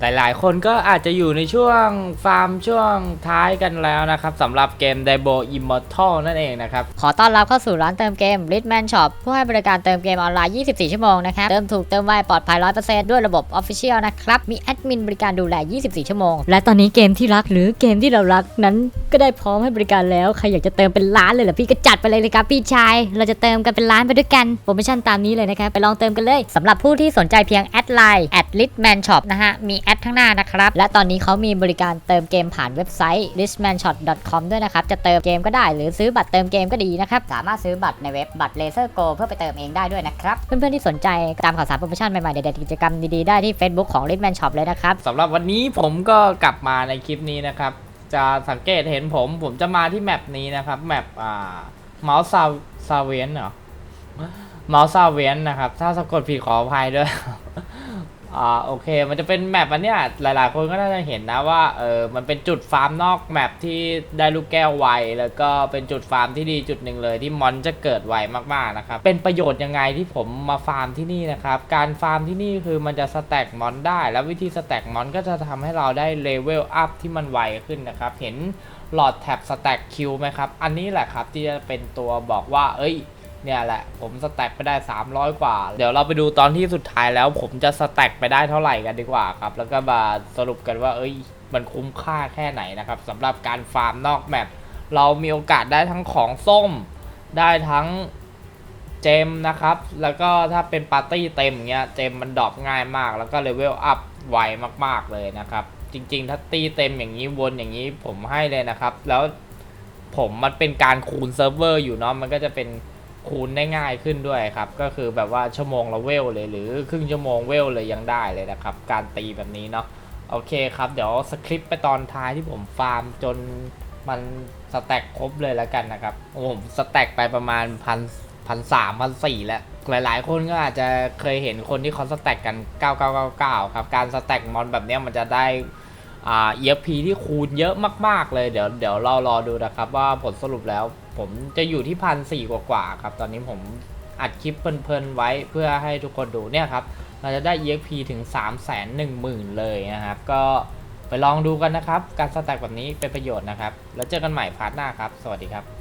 หลายๆ คนก็อาจจะอยู่ในช่วงฟาร์มช่วงท้ายกันแล้วนะครับสำหรับเกม d i b o Immortal นั่นเองนะครับ ขอต้อนรับเข้าสู่ร้านเติมเกม r i d m a n Shop ผู้ให้บริการเติมเกมออนไลน์ 24 ชั่วโมงนะครับ เติมถูกเติมไวปลอดภัย 100%ด้วยระบบ Official นะครับ มีแอดมินบริการดูแล 24 ชั่วโมง และตอนนี้เกมที่รักหรือเกมที่เรารักนั้นก็ได้พร้อมให้บริการแล้ว ใครอยากจะเติมเป็นล้านเลยเหรอพี่ก็จัดไปเลยเลยครับพี่ชาย เราจะเติมกันเป็นล้านไปด้วยกันโปรโมชั่นตามนี้เลยนะครับไปลองเติมกันเลยสำหรับผู้ที่สนใจเพียงแอดไลน์ @litman shop นะฮะมีแอดข้างหน้านะครับและตอนนี้เขามีบริการเติมเกมผ่านเว็บไซต์ litmanshop.com ด้วยนะครับจะเติมเกมก็ได้ หรือซื้อบัตรเติมเกมก็ดีนะครับสามารถซื้อบัตรในเว็บบัตร Laser Go เพื่อไปเติมเองได้ด้วยนะครับเพื่อนๆที่สนใจตามข่าวสารโปรโมชั่นใหม่ๆเด็ดๆกิจกรรมดีๆได้ที่ Facebook ของ litman shop เลยนะครับสำหรับวันนี้ผมก็กลับมาในคลิปนี้นะครับ จะสังเกตเห็นผม ผมจะมาที่แมปนี้นะครับแมปอ่าเมาส์ซาซาเวนเหรอเมาส์ซาเวนนะครับ ถ้าสะกดผิดขออภัยด้วย อ่าโอเค มันจะเป็นแมปอันเนี้ยหลายๆ คนก็น่าจะเห็นนะว่าเออมันเป็นจุดฟาร์มนอกแมปที่ได้ลูกแก้วไวแล้วก็เป็นจุดฟาร์มที่ดีจุดหนึ่งเลยที่มอนจะเกิดไวมากๆนะครับเป็นประโยชน์ยังไงที่ผมมาฟาร์มที่นี่นะครับการฟาร์มที่นี่คือมันจะสแต็กมอนได้ แล้ววิธีสแต็กมอนก็จะทำให้เราได้เลเวลอัพที่มันไวขึ้นนะครับเห็นหลอดแท็บสแต็กคิวไหมครับอันนี้แหละครับที่จะเป็นตัวบอกว่าเอ้ย เนี่ยแหละ ผมสแต็กไปได้ 300 กว่า เดี๋ยวเราไปดูตอนที่สุดท้ายแล้ว ผมจะสแต็กไปได้เท่าไหร่กันดีกว่าครับ แล้วก็มาสรุปกันว่า เอ้ย มันคุ้มค่าแค่ไหนนะครับสำหรับการฟาร์มนอกแมปเรามีโอกาสได้ทั้งของส้ม ได้ทั้งเจมนะครับ แล้วก็ถ้าเป็นปาร์ตี้เต็มเงี้ย เจมมันดรอปง่ายมาก แล้วก็เลเวลอัพไวมากๆเลยนะครับ จริงๆ ถ้าตีเต็มอย่างนี้วนอย่างนี้ผมให้เลยนะครับ แล้วผมมันเป็นการคูณเซิร์ฟเวอร์อยู่เนาะ มันก็จะเป็น คูณได้ง่ายขึ้นด้วยครับ ก็คือแบบว่าชั่วโมงละเวลเลย หรือครึ่งชั่วโมงเวลเลยยังได้เลยนะครับ การตีแบบนี้เนาะโอเคครับ เดี๋ยวสคริปต์ไปตอนท้ายที่ผมฟาร์มจนมันสแต็กครบเลยแล้วกันนะครับโอ้ผมสแต็กไปประมาณพันพันสามพันสี่แล้ว หลายๆ คนก็อาจจะเคยเห็นคนที่เขาสแต็กกัน 9999 ครับ การสแต็กมอนแบบนี้มันจะได้ อ่า EFP ที่คูณเยอะมาก ๆ เลย เดี๋ยวเดี๋ยวเรารอดูนะครับว่าผลสรุปแล้ว ผมจะอยู่ที่พันสี่กว่าๆครับ ตอนนี้ผมอัดคลิปเพลินๆไว้เพื่อให้ทุกคนดูเนี่ยครับ เราจะได้ EFP ถึง 3 1 0 0 0 0 เลยนะครับ ก็ไปลองดูกันนะครับ การสแต็กแบบนี้เป็นประโยชน์นะครับ แล้วเจอกันใหม่พาร์ทหน้าครับ สวัสดีครับ